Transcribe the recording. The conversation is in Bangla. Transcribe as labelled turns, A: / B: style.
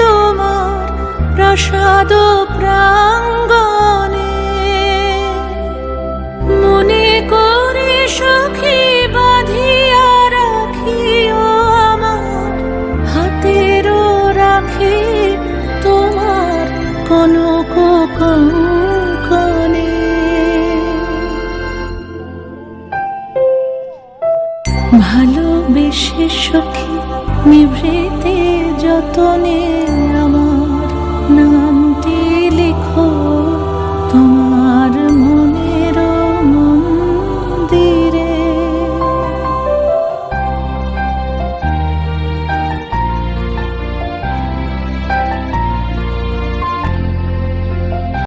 A: তোমার প্রসাদ প্রাঙ্গণে। মনে করে সখী বাঁধিয়া রাখিও আমার, হাতেরও রাখি তোমার কনক কঙ্কনে ভালোবেসে সখী নিভৃতে যতনে